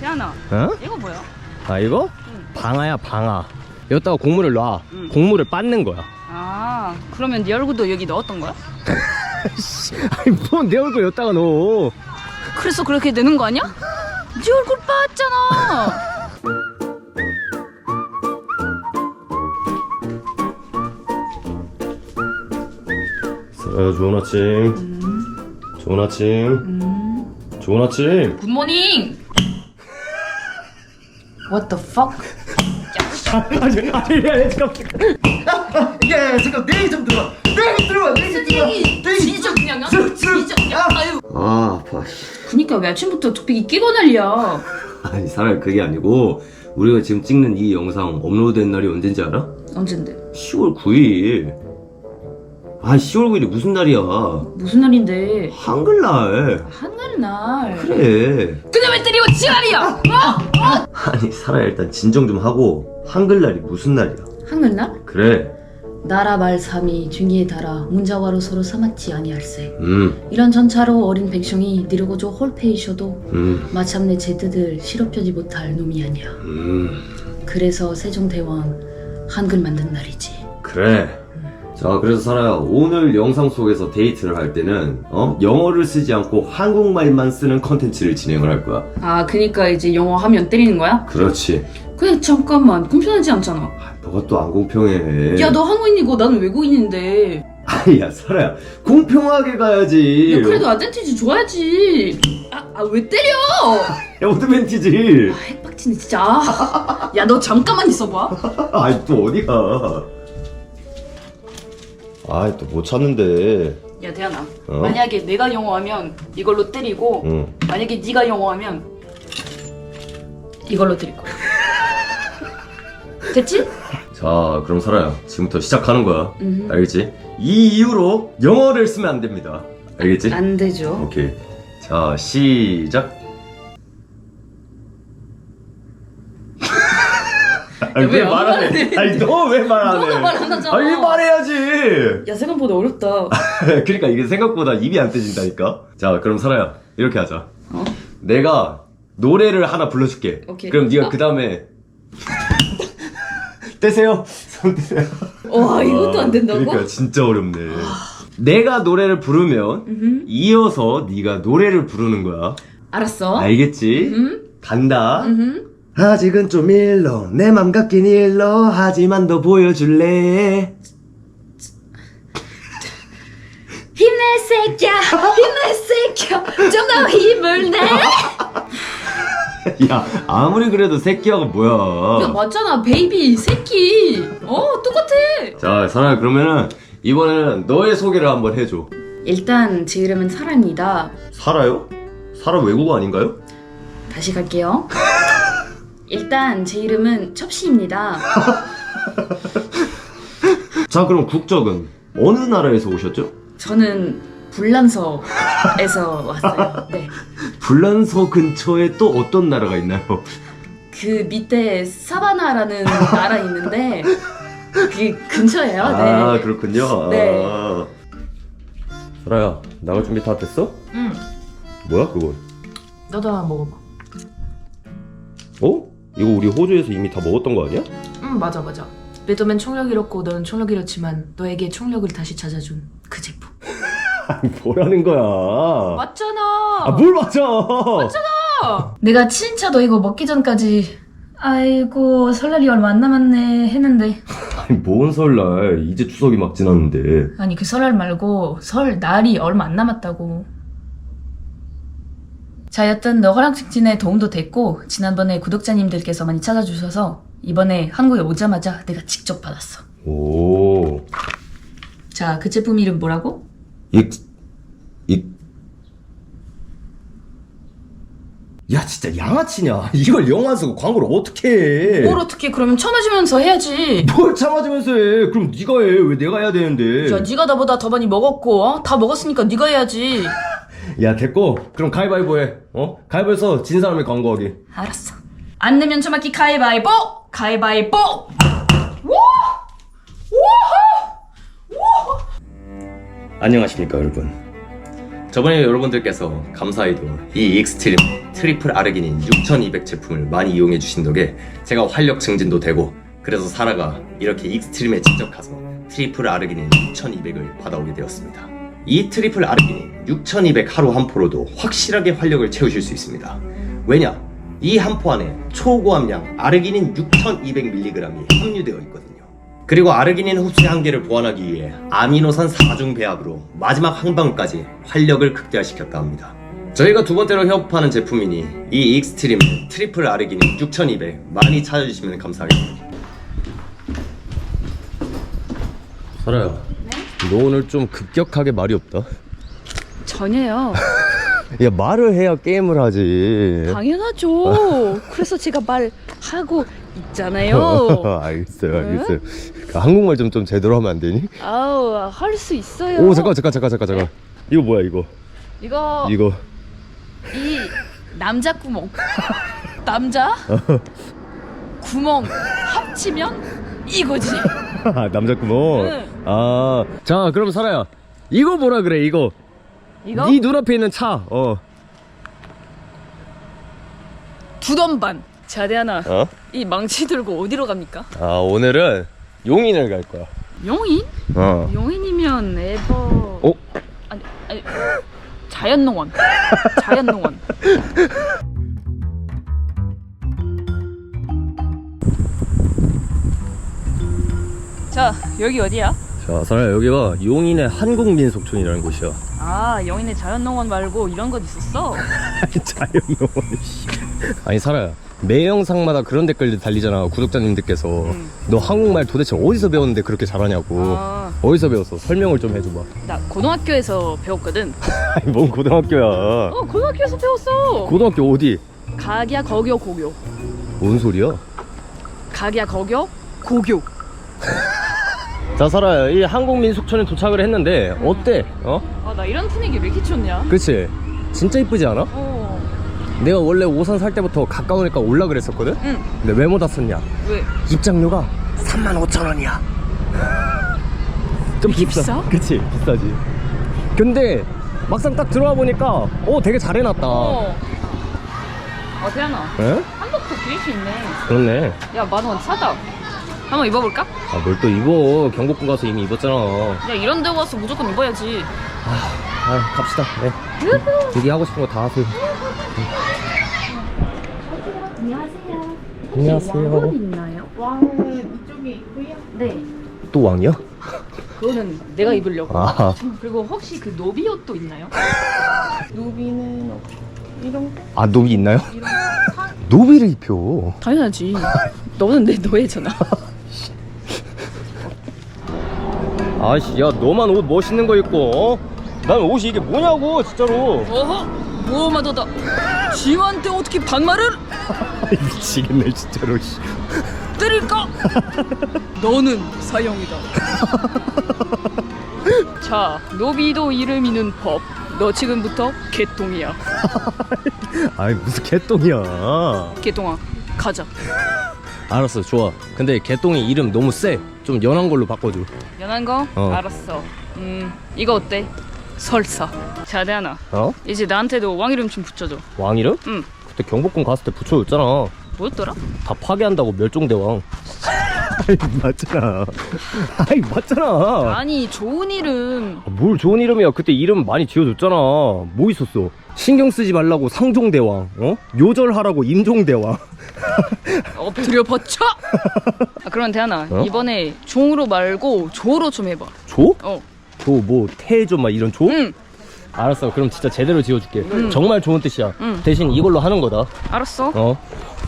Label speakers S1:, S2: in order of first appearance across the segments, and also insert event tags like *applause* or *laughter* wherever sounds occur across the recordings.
S1: 태연아
S2: 어?
S1: 이거 뭐야?
S2: 아 이거?
S1: 응.
S2: 방아야 방아 여기다가 곡물을 놔
S1: 응.
S2: 곡물을 빻는 거야
S1: 아 그러면 네 얼굴도 여기 넣었던 거야? *laughs*
S2: 아니 뭐내 얼굴 여기다가 넣어
S1: 그래서 그렇게 되는 거 아니야? 네 얼굴 빠졌잖아
S2: 어, 좋은 아침 좋은 아침 좋은 아침
S1: 굿모닝 What the fuck?
S2: 아니 아니 아니 잠깐만
S3: 야 잠깐 내 얘기 좀 들어봐 내 얘기 들어봐 내 얘기 들어봐 내 얘기
S1: 진짜 그냥아?
S3: 쭉, 쭉.
S1: 진짜 야 아유
S3: 아 아파 씨.
S1: 그니까 왜 아침부터 뚝배기 끼고 난리야 *laughs*
S3: 아니 사람이 그게 아니고 우리가 지금 찍는 이 영상 업로드된 날이 언젠지 알아?
S1: 언젠데?
S3: 10월 9일 아 10월 9일이 무슨 날이야?
S1: 무슨 날인데?
S3: 한글날.
S1: 한글날?
S3: 그래.
S1: 근데 왜 때리고 지랄이야! 어?
S3: 아니 사람야 일단 진정 좀 하고 한글날이 무슨 날이야?
S1: 한글날?
S3: 그래.
S1: 나라 말 삼이 중기에 달아 문자와로 서로 삼았지 아니할세.
S3: 음.
S1: 이런 전차로 어린 백성이 니르고조 홀페이셔도
S3: 음,
S1: 마침내 제 뜻을 실업하지 못할 놈이 아니야.
S3: 음,
S1: 그래서 세종대왕 한글 만든 날이지.
S3: 그래. 자, 그래서 사라야, 오늘 영상 속에서 데이트를 할 때는, 어? 영어를 쓰지 않고 한국말만 쓰는 컨텐츠를 진행을 할 거야.
S1: 아 그니까 이제 영어 하면 때리는 거야?
S3: 그렇지.
S1: 근데 잠깐만 공평하지 않잖아
S3: 아, 너가 또 안 공평해.
S1: 야 너 한국인이고 나는 외국인인데
S3: 아니, 야, 사라야. 공평하게 가야지.
S1: 야 그래도 아덴티지 줘야지 아 왜 때려
S3: 야, *laughs* 어드밴티지.
S1: 아 핵박치네 진짜 야 너 잠깐만 있어봐 *laughs*
S3: 아이, 또 어디가. 아이, 또 못 찾는데.
S1: 야 대현아
S3: 어?
S1: 만약에 내가 영어하면 이걸로 때리고
S3: 응.
S1: 만약에 네가 영어하면 이걸로 때릴 거야 됐지?
S3: 자, 그럼 사라야. 지금부터 시작하는 거야.
S1: 음.
S3: 알겠지? 이 이후로 영어를 쓰면 안 됩니다. 알겠지?
S1: 안 되죠
S3: 오케이. 자, 시작. 아니, 왜왜안말 안? 해? 아니, 너 왜 말 안 해?
S1: 너가 말 안 하잖아.
S3: 아니, 말해야지!
S1: 야 생각보다 어렵다 *laughs*
S3: 그러니까 이게 생각보다 입이 안 떼진다니까? 자, 그럼 사라야, 이렇게 하자.
S1: 어?
S3: 내가 노래를 하나 불러줄게.
S1: 오케이.
S3: 그럼 네가
S1: 아.
S3: 그 다음에. *laughs* 떼세요. 손 떼세요.
S1: 와 이것도 안 된다고?
S3: 그러니까 진짜 어렵네. 내가 노래를 부르면
S1: 음흠.
S3: 이어서 네가 노래를 부르는 거야.
S1: 알았어
S3: 알겠지?
S1: 음?
S3: 간다.
S1: 음흠.
S3: 아직은 좀 일러. 내 맘 같긴 일러. 하지만 더 보여줄래?
S1: 힘내 새끼야. 힘내 새끼야. 좀 더 힘을 내.
S3: 야 아무리 그래도 새끼야가
S1: 야
S3: 뭐야?
S1: 맞잖아. 베이비 새끼. 어 똑같아.
S3: 자 사랑아 그러면은 이번에는 너의 소개를 한번 해줘.
S1: 일단 제 이름은 사라입니다.
S3: 살아요? 살아 외국어 아닌가요?
S1: 다시 갈게요 일단 제 이름은 첩시입니다 *laughs*
S3: 자 그럼 국적은 어느 나라에서 오셨죠?
S1: 저는 불란서에서 왔어요 네. *laughs*
S3: 불란서 근처에 또 어떤 나라가 있나요?
S1: 그 밑에 사바나라는 나라 있는데 그 근처예요
S3: 아
S1: 네.
S3: 그렇군요
S1: 네.
S3: 아. 사라야 나갈 준비 다 됐어?
S1: 응
S3: 뭐야 그건?
S1: 너도 하나 먹어봐
S3: 어? 이거 우리 호주에서 이미 다 먹었던 거 아니야?
S4: 응 맞아 맞아. 매도맨 총력 잃었고 너는 총력 잃었지만 너에게 총력을 다시 찾아준 그 제품. *laughs*
S3: 아니 뭐라는 거야?
S4: 맞잖아.
S3: 아 뭘 맞아? *laughs*
S4: 내가 진짜 너 이거 먹기 전까지 아이고 설날이 얼마 안 남았네 했는데.
S3: 아니 뭔 설날? 이제 추석이 막 지났는데.
S4: 아니 그 설날 말고 설 날이 얼마 안 남았다고 자 여튼 너가랑 직진에 도움도 됐고 지난번에 구독자님들께서 많이 찾아주셔서 이번에 한국에 오자마자 내가 직접 받았어
S3: 오
S4: 자 그 제품 이름 뭐라고?
S3: 익, 익. 야, 진짜 양아치냐? *laughs* 이걸 영화 쓰고 광고를 어떻게 해?
S1: 뭘 어떻게 그러면 참아주면서 해야지
S3: 뭘 참아주면서 해? 그럼 네가 해. 왜 내가 해야 되는데?
S1: 야 네가 나보다 더 많이 먹었고 어? 다 먹었으니까 네가 해야지
S3: 야, 됐고. 그럼 가위바위보 해. 어? 가위바위보에서 진 사람이 광고하기.
S1: 알았어 안 내면 처맞기 가위바위보 가위바위보
S3: 안녕하십니까, 여러분. 저번에 여러분들께서 감사히도 이 익스트림 트리플 아르기닌 6200 제품을 많이 이용해 주신 덕에 제가 활력 증진도 되고 그래서 사라가 이렇게 익스트림에 직접 가서 트리플 아르기닌 6200을 받아오게 되었습니다. 이 트리플 아르기닌 6200 하루 한 포로도 확실하게 활력을 채우실 수 있습니다. 왜냐? 이 한 포 안에 초고함량 아르기닌 6200mg이 함유되어 있거든요. 그리고 아르기닌 흡수의 한계를 보완하기 위해 아미노산 4중 배합으로 마지막 한 방울까지 활력을 극대화시켰다 합니다. 저희가 두 번째로 협업하는 제품이니 이 익스트림 트리플 아르기닌 6200 많이 찾아주시면 감사하겠습니다. 설아야, 너 오늘 좀 급격하게 말이 없다.
S1: 전혀요.
S3: 야 말을 해야 게임을 하지.
S1: 당연하죠. 그래서 제가 말하고 있잖아요. *laughs*
S3: 알겠어요, 알겠어요. 그 한국말 좀 좀 제대로 하면 안 되니?
S1: 아우, 할 수 있어요.
S3: 오 잠깐 잠깐 잠깐 잠깐 잠깐. 이거 뭐야 이거?
S1: 이거
S3: 이거
S1: 이 남자 구멍. 남자 구멍 합치면 이거지. *laughs*
S3: 남자 구멍.
S1: 응.
S3: 아, 자 그럼 설아야. 이거 뭐라 그래 이거?
S1: 이거
S3: 네 눈앞에 있는 차. 어.
S1: 두덤반. 자대하나.
S3: 어?
S1: 이 망치 들고 어디로 갑니까?
S3: 아 오늘은 용인을 갈 거야.
S1: 용인?
S3: 어.
S1: 용인이면 에버.
S3: 어?
S1: 아니 아니 자연농원. *laughs* 자연농원. 자 여기 어디야?
S3: 자 설아야 여기가 용인의 한국민속촌이라는 곳이야.
S1: 아 영인의 자연농원 말고 이런 것 있었어? *laughs*
S3: 자연농원 씨. 아니 설아야. 매 영상마다 그런 댓글들 달리잖아 구독자님들께서 너 한국말 도대체 어디서 배웠는데 그렇게 잘하냐고
S1: 아.
S3: 어디서 배웠어 설명을 좀 해줘봐
S1: 나 고등학교에서 배웠거든. *laughs*
S3: 아니 뭔 고등학교야
S1: 어 고등학교에서 배웠어.
S3: 고등학교 어디
S1: 각야 거교 고교.
S3: 뭔 소리야
S1: 각야 거교 고교. *laughs*
S3: 자 설아야 이 한국민속촌에 도착을 했는데 어때 어
S1: 아 나 이런 분위기 왜 이렇게 좋냐?
S3: 그치 진짜 이쁘지 않아
S1: 어.
S3: 내가 원래 오선 살 때부터 가까우니까 올라 그랬었거든
S1: 응.
S3: 근데 왜 못 왔었냐
S1: 왜?
S3: 입장료가 35,000원이야 좀
S1: 이렇게 비싸?
S3: 그치 비싸지 근데 막상 딱 들어와 보니까 어 되게 잘 해놨다
S1: 어. 어 태연아
S3: 에?
S1: 한복도 빌릴 수 있네.
S3: 그렇네
S1: 야 만원 싸다. 한번 입어볼까?
S3: 아 뭘 또 입어 경복궁 가서 이미 입었잖아
S1: 야 이런 데 와서 무조건 입어야지.
S3: 아 갑시다 네. 여기 하고 싶은 거 다 하세요
S5: 안녕하세요.
S3: 안녕하세요
S1: 있나요? 네.
S3: 또 왕이야?
S1: 그거는 내가 입으려고.
S3: 아,
S1: 그리고 혹시 그 노비 옷도 있나요? *laughs* 노비는 이런 거?
S3: 아 노비 있나요? 노비를 입혀
S1: 당연하지. 너는 내 노예잖아. *laughs*
S3: 아씨 야 너만 옷 멋있는 거 입고 어? 난 옷이 이게 뭐냐고 진짜로
S1: 어허 무엄하도다. 지한테 어떻게 반말을 *laughs*
S3: 미치겠네 진짜로 씨.
S1: 때릴까? 너는 사형이다. *laughs* 자, 노비도 이름 있는 법. 너 지금부터 개똥이야.
S3: 아이 무슨 개똥이야
S1: 개똥아, 가자.
S3: 알았어 좋아 근데 개똥이 이름 너무 세좀 연한 걸로 바꿔줘
S1: 연한 거?
S3: 어.
S1: 알았어. 음, 이거 어때? 설사. 자, 대하나.
S3: 어?
S1: 이제 나한테도 왕 이름 좀 붙여줘.
S3: 왕 이름?
S1: 응.
S3: 그때 경복궁 갔을 때 붙여줬잖아
S1: 뭐였더라?
S3: 다 파괴한다고 멸종대왕 아이 맞잖아 아이 맞잖아
S1: 아니, 좋은 이름.
S3: 뭘 좋은 이름이야 그때 이름 많이 지어줬잖아 뭐 있었어 신경 쓰지 말라고 상종대왕 어? 요절하라고 임종대왕
S1: 엎드려 버쳐! 아, 그럼 대하나.
S3: 어?
S1: 이번에 종으로 말고 조로 좀 해봐.
S3: 조?
S1: 어.
S3: 조 뭐 태조 막 이런 조?
S1: 응,
S3: 알았어 그럼 진짜 제대로 지어줄게 정말 좋은 뜻이야
S1: 응.
S3: 대신 이걸로 하는 거다
S1: 알았어.
S3: 어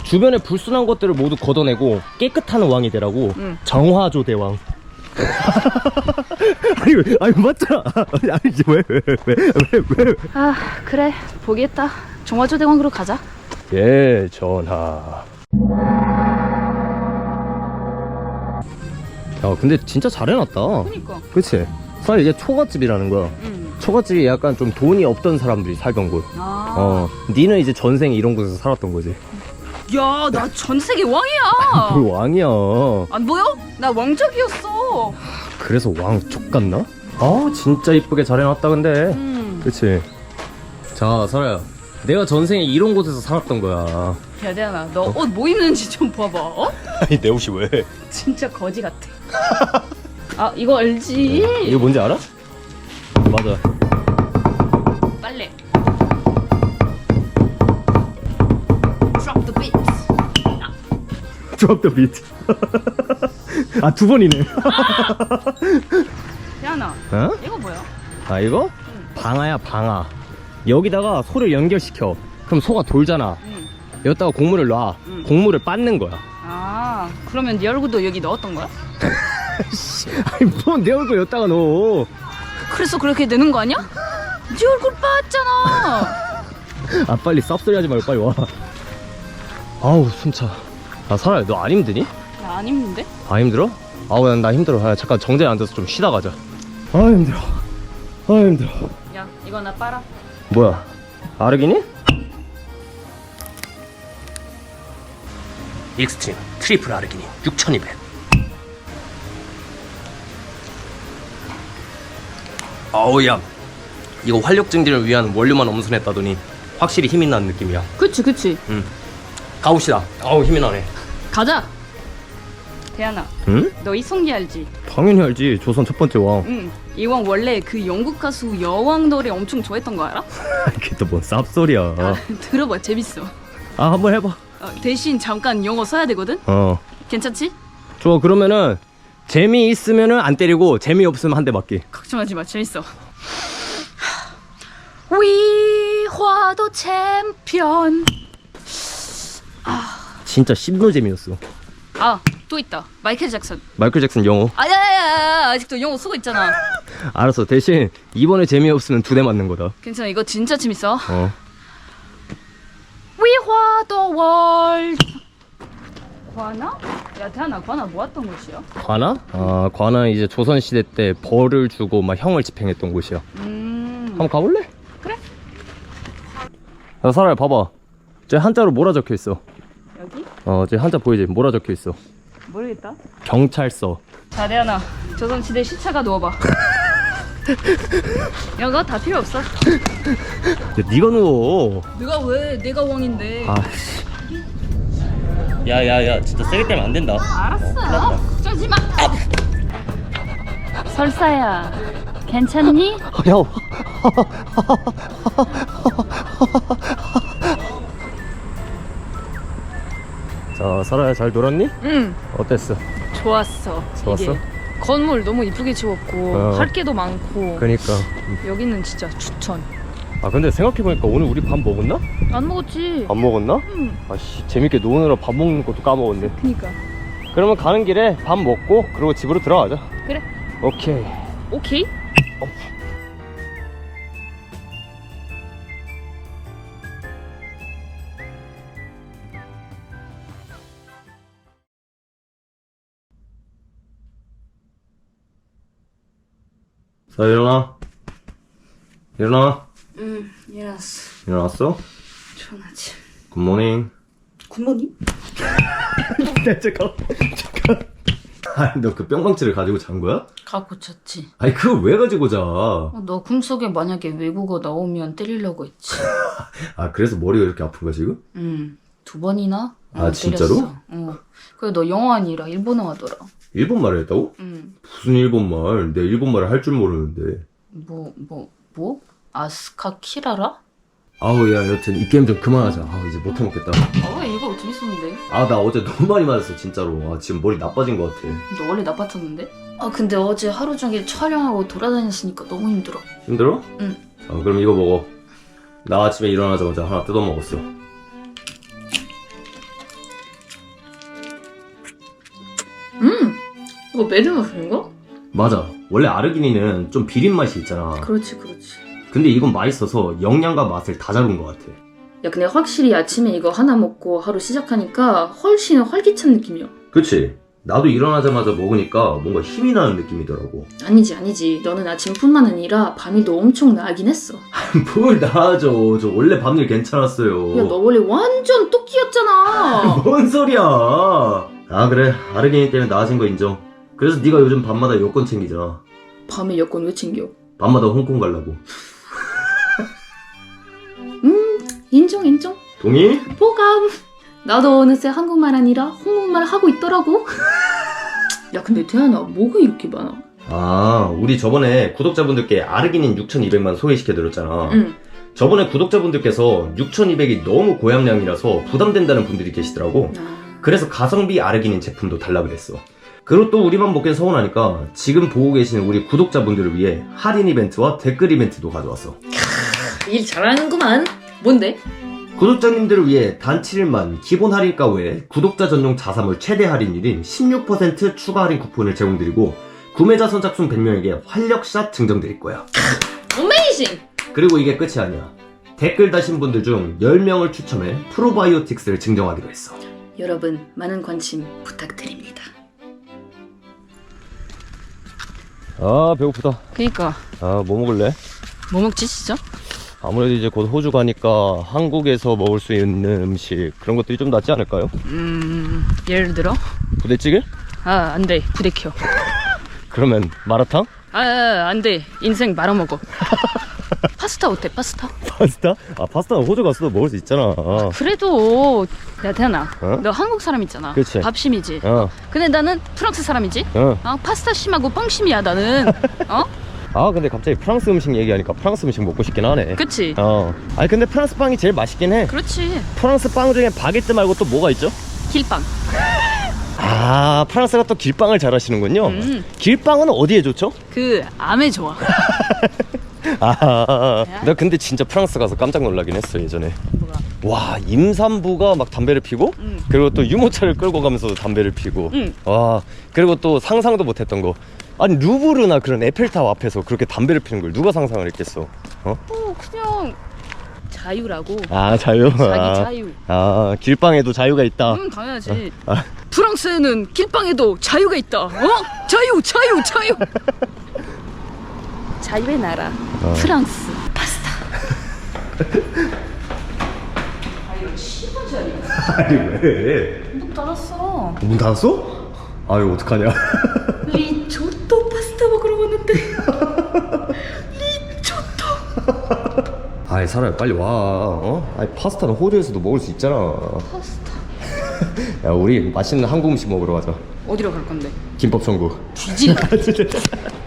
S3: 주변에 불순한 것들을 모두 걷어내고 깨끗한 왕이 되라고
S1: 응.
S3: 정화조 대왕 *laughs* 아니 왜 아니 맞잖아 아니 왜왜왜왜왜
S1: 아, 그래. 보겠다. 정화조 대왕으로 가자.
S3: 예 전하 야 근데 진짜 잘 해놨다
S1: 그니까.
S3: 그치 사실 이게 초가집이라는 거야
S1: 응.
S3: 초가집이 약간 좀 돈이 없던 사람들이 살던 곳
S1: 아.
S3: 어, 니는 이제 전생에 이런 곳에서 살았던 거지.
S1: 야, 나 전 세계 왕이야.
S3: 그 *laughs* 왕이야.
S1: 안 보여? 나 왕족이었어.
S3: 그래서 왕 족 같나? 아, 진짜 이쁘게 잘 해놨다, 근데.
S1: 음.
S3: 그치. 자 설아야 내가 전생에 이런 곳에서 살았던 거야
S1: 야 대현아 너 옷 뭐 입는지 좀 봐봐 어? *laughs*
S3: 아니 내 옷이 왜
S1: 진짜 거지 같아 아 이거 알지?
S3: 이거 뭔지 알아? 맞아
S1: 빨래 Drop the beat
S3: Drop the beat *laughs* 아 두 번이네 *laughs*
S1: 대현아
S3: 어?
S1: 이거 뭐야?
S3: 아 이거? 방아야 방아 여기다가 소를 연결시켜 그럼 소가 돌잖아
S1: 응.
S3: 여기다가 곡물을 놔
S1: 응.
S3: 곡물을 빻는 거야
S1: 아 그러면 네 얼굴도 여기 넣었던 거야? *laughs*
S3: 아니 뭔내 얼굴 여기다가 넣어
S1: 그래서 그렇게 되는 거 아니야? 네 얼굴 빠졌잖아
S3: 아 빨리 쌉소리 하지 말고 빨리 와 아우 숨차 아 설아야 너 안 힘드니?
S1: 나안 힘든데?
S3: 아 힘들어? 아우 난 나 힘들어. 아, 잠깐 정자에 앉아서 좀 쉬다 가자. 아 힘들어. 아 힘들어.
S1: 야 이거 나 빨아.
S3: 뭐야? 아르기니? 익스트림 트리플 아르기닌 6200 아우 야. 이거 활력 증진을 위한 원료만 엄선했다더니 확실히 힘이 나는 느낌이야.
S1: 그치 그치.
S3: 가봅시다. 아우 힘이 나네.
S1: 가자 대현아
S3: 응?
S1: 너 이성기 알지?
S3: 당연히 알지. 조선 첫 번째 왕.
S1: 응. 이왕 원래 그 영국 가수 여왕 노래 엄청 좋아했던 거 알아? *laughs*
S3: 이게 또 뭔 쌉소리야.
S1: 아, 들어봐. 재밌어.
S3: 아 한번 해봐.
S1: 어, 대신 잠깐 영어 써야 되거든?
S3: 어.
S1: 괜찮지?
S3: 좋아. 그러면은 재미있으면은 안 때리고 재미없으면 한 대 맞기.
S1: 걱정하지 마. 재밌어. 위화도 챔피언.
S3: 진짜 씹노잼이었어.
S1: 아 또 있다. 마이클 잭슨.
S3: 마이클 잭슨 영어.
S1: 아야야야 아직도 영어 쓰고 있잖아. *laughs*
S3: 알았어. 대신 이번에 재미없으면 두 대 맞는 거다.
S1: 괜찮아. 이거 진짜 재밌어.
S3: 어.
S1: 위화도 월 관아? 야 태연아 관아 모았던 곳이야?
S3: 관아? 아 관아 이제 조선 시대 때 벌을 주고 막 형을 집행했던 곳이야.
S1: 음.
S3: 한번 가볼래?
S1: 그래.
S3: 야 사라야 봐봐. 저 한자로 뭐라 적혀 있어.
S1: 여기?
S3: 어저 한자 보이지? 뭐라 적혀 있어
S1: 모르겠다.
S3: 경찰서.
S1: 자 대현아 조선시대 시차가 누워봐. *laughs* 야 그거 다 필요 없어.
S3: 야 니가 누워.
S1: 내가 왜 내가 왕인데?
S3: 아씨. 야야야 진짜 세게 때면 안 된다.
S1: 알았어. 걱정하지 마. 설사야 괜찮니?
S3: 야 *laughs* 자, 사라야 잘 놀았니?
S1: 응
S3: 어땠어?
S1: 좋았어
S3: 좋았어?
S1: 이게 건물 너무 이쁘게 지었고
S3: 어.
S1: 할 게도 많고
S3: 그니까.
S1: 여기는 진짜 추천
S3: 아, 근데 생각해보니까 오늘 우리 밥 먹었나?
S1: 안 먹었지?
S3: 안 먹었나?
S1: 응
S3: 아씨, 재밌게 노느라 밥 먹는 것도 까먹었네.
S1: 그니까
S3: 그러면 가는 길에 밥 먹고, 그리고 집으로 들어가자.
S1: 그래
S3: 오케이.
S1: 오케이
S3: 자, 일어나. 일어나.
S1: 응 일어났어
S3: 일어났어?
S1: 좋은 아침
S3: 굿모닝.
S1: 굿모닝?
S3: 네, 잠깐. 잠깐. 아니, 너 그 뿅망치를 가지고 잔 거야?
S6: 갖고 쳤지.
S3: 아니, 그걸 왜 가지고 자?
S6: 어, 너 꿈속에 만약에 외국어 나오면 때리려고 했지. *laughs*
S3: 아, 그래서 머리가 이렇게 아픈 거야, 지금?
S6: 응. 두 번이나?
S3: 아, 진짜로?
S6: 때렸어. 어. 그래 너 영어 아니라 일본어 하더라.
S3: 일본말을 했다고?
S6: 응.
S3: 무슨 일본말? 내가 일본말을 할 줄 모르는데.
S6: 뭐, 뭐, 뭐? 아스카 키라라?
S3: 아우, 야, 여튼 이 게임 좀 그만하자. 아, 이제 못 해먹겠다.
S6: 아, 왜 이거 재밌었는데?
S3: 아, 나 어제 너무 많이 맞았어, 진짜로. 아, 지금 머리 나빠진 것 같아.
S6: 너 원래 나빴었는데? 아, 근데 어제 하루 종일 촬영하고 돌아다녔으니까 너무 힘들어.
S3: 힘들어?
S6: 응.
S3: 자, 그럼 이거 먹어. 나 아침에 일어나자마자 하나 뜯어 먹었어.
S6: 이거 매드맛인가?
S3: 맞아. 원래 아르기닌은 좀 비린 맛이 있잖아.
S6: 그렇지, 그렇지.
S3: 근데 이건 맛있어서 영양과 맛을 다 잡은 것 같아.
S6: 야, 근데 확실히 아침에 이거 하나 먹고 하루 시작하니까 훨씬 활기찬 느낌이야.
S3: 그치? 나도 일어나자마자 먹으니까 뭔가 힘이 나는 느낌이더라고.
S6: 아니지, 아니지. 너는 아침뿐만 아니라 밤이도 엄청 나긴 했어. *laughs*
S3: 뭘 나아져. 저 원래 밤일 괜찮았어요.
S6: 야, 너 원래 완전 똑끼였잖아. *laughs*
S3: 뭔 소리야? 아 그래 아르기닌 때문에 나아진 거 인정. 그래서 네가 요즘 밤마다 여권 챙기잖아.
S6: 밤에 여권 왜 챙겨?
S3: 밤마다 홍콩 가려고. *laughs*
S4: 인정 인정.
S3: 동의?
S4: 보감. 나도 어느새 한국말 아니라 한국말 하고 있더라고. *laughs* 야 근데 태연아 뭐가 이렇게 많아?
S3: 아, 우리 저번에 구독자분들께 아르기닌 6200만 소개시켜드렸잖아.
S4: 응.
S3: 저번에 구독자분들께서 6200이 너무 고함량이라서 부담된다는 분들이 계시더라고. 그래서 가성비 아르기닌 제품도 달라 그랬어. 그리고 또 우리만 먹긴 서운하니까 지금 보고 계시는 우리 구독자분들을 위해 할인 이벤트와 댓글 이벤트도 가져왔어.
S4: 일 잘하는구만. 뭔데?
S3: 구독자님들을 위해 단 7일만 기본 할인가 외에 구독자 전용 자사몰 최대 할인율인 16% 추가 할인 쿠폰을 제공드리고 구매자 선착순 100명에게 활력샷 증정드릴 거야.
S4: 어메이징.
S3: 그리고 이게 끝이 아니야. 댓글 다신 분들 중 10명을 추첨해 프로바이오틱스를 증정하기로 했어.
S4: 여러분 많은 관심 부탁드립니다.
S3: 아 배고프다.
S1: 그니까
S3: 아 뭐 먹을래?
S1: 뭐 먹지 진짜?
S3: 아무래도 이제 곧 호주 가니까 한국에서 먹을 수 있는 음식 그런 것들이 좀 낫지 않을까요?
S1: 음 예를 들어
S3: 부대찌개?
S1: 아 안돼 부대켜 *laughs*
S3: 그러면 마라탕?
S1: 아 안돼 인생 말아먹어 *laughs* 파스타 어때 파스타?
S3: 파스타? 아 파스타는 호주 갔어도 먹을 수 있잖아.
S1: 그래도 야 태연아
S3: 어?
S1: 너 한국 사람 있잖아
S3: 그치.
S1: 밥심이지
S3: 어,
S1: 근데 나는 프랑스 사람이지
S3: 어.
S1: 어 파스타 심하고 빵심이야 나는 어? *laughs*
S3: 아 근데 갑자기 프랑스 음식 얘기하니까 프랑스 음식 먹고 싶긴 하네.
S1: 그치?
S3: 어. 아니 근데 프랑스 빵이 제일 맛있긴 해.
S1: 그렇지
S3: 프랑스 빵 중에 바게트 말고 또 뭐가 있죠?
S1: 길빵 *laughs*
S3: 아 프랑스가 또 길빵을 잘 하시는군요.
S1: 음.
S3: 길빵은 어디에 좋죠?
S1: 그 암에 좋아 *laughs*
S3: 아, 나 근데 진짜 프랑스 가서 깜짝 놀라긴 했어 예전에.
S1: 뭐가?
S3: 와 임산부가 막 담배를 피고
S1: 응.
S3: 그리고 또 유모차를 끌고 가면서 담배를 피고
S1: 응.
S3: 와 그리고 또 상상도 못했던 거 아니 루브르나 그런 에펠타워 앞에서 그렇게 담배를 피는 걸 누가 상상을 했겠어 어?
S1: 어 그냥 자유라고
S3: 아 자유
S1: 자기
S3: 아,
S1: 자유
S3: 아 길빵에도 자유가 있다
S1: 응 당연하지
S3: 아.
S1: 프랑스에는 길빵에도 자유가 있다 어? 자유 자유 자유 *laughs* 자유의 나라
S3: 어.
S1: 프랑스 파스타
S3: 아니 왜?
S4: 문 닫았어.
S3: 문 닫았어? 아유 어떡하냐
S4: 리조또 파스타 먹으러 왔는데.
S3: 아이 사람이 빨리 와 어? 아니 파스타는 호주에서도 먹을 수 있잖아
S4: 파스타.
S3: 야 우리 맛있는 한국 음식 먹으러 가자
S1: 어디로 갈 건데?
S3: 김밥 천국
S1: 뒤질 *laughs*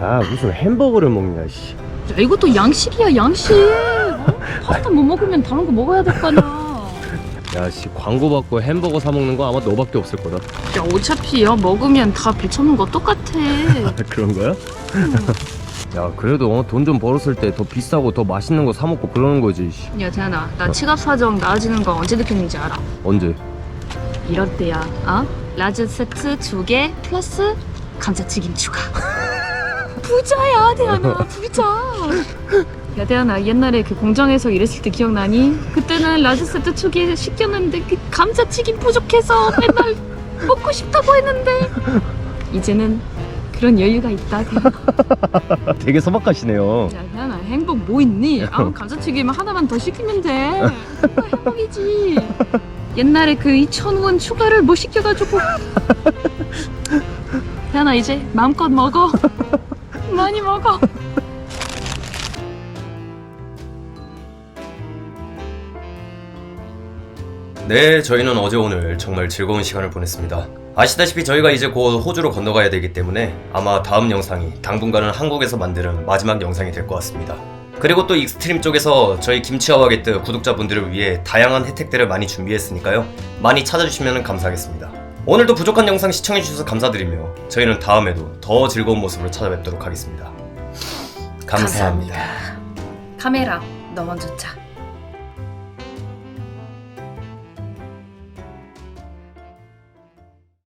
S3: 아 무슨 햄버거를 먹냐 씨
S1: 야, 이것도 양식이야 양식 어? *laughs* 파스타 못 먹으면 다른 거 먹어야 될 거 아니야
S3: 야씨 광고 받고 햄버거 사 먹는 거 아마 너밖에 없을 거다
S1: 야 어차피 야 먹으면 다 배쳐놓은 거 똑같아 *laughs*
S3: 그런 거야? 야 그래도 돈 좀 벌었을 때 더 비싸고 더 맛있는 거 사 먹고 그러는 거지 씨.
S1: 야 태연아 나 치갑 사정 나아지는 거 언제 느꼈는지 알아?
S3: 언제?
S1: 이럴 때야 어? 라지 세트 두 개 플러스 감자튀김 추가 *laughs* 부자야 태연아 부자. 야 태연아 옛날에 그 공장에서 일했을 때 기억나니? 그때는 라지 세트 두개 시켰는데 그 감자튀김 부족해서 맨날 *laughs* 먹고 싶다고 했는데 이제는 그런 여유가 있다 태연아
S3: 되게 소박하시네요.
S1: 야 태연아 행복 뭐 있니? *laughs* 아 감자튀김 하나만 더 시키면 돼. 그거 행복이지. 옛날에 그 2,000원 추가를 못 시켜가지고. *laughs* 태연아 이제 마음껏 먹어 많이 먹어 *laughs*
S2: 네, 저희는 어제 오늘 정말 즐거운 시간을 보냈습니다. 아시다시피 저희가 이제 곧 호주로 건너가야 되기 때문에 아마 다음 영상이 당분간은 한국에서 만드는 마지막 영상이 될 것 같습니다. 그리고 또 익스트림 쪽에서 저희 김치와 바게트 구독자분들을 위해 다양한 혜택들을 많이 준비했으니까요. 많이 찾아주시면 감사하겠습니다. 오늘도 부족한 영상 시청해주셔서 감사드리며 저희는 다음에도 더 즐거운 모습으로 찾아뵙도록 하겠습니다. 감사합니다.
S4: 카메라 너 먼저 차.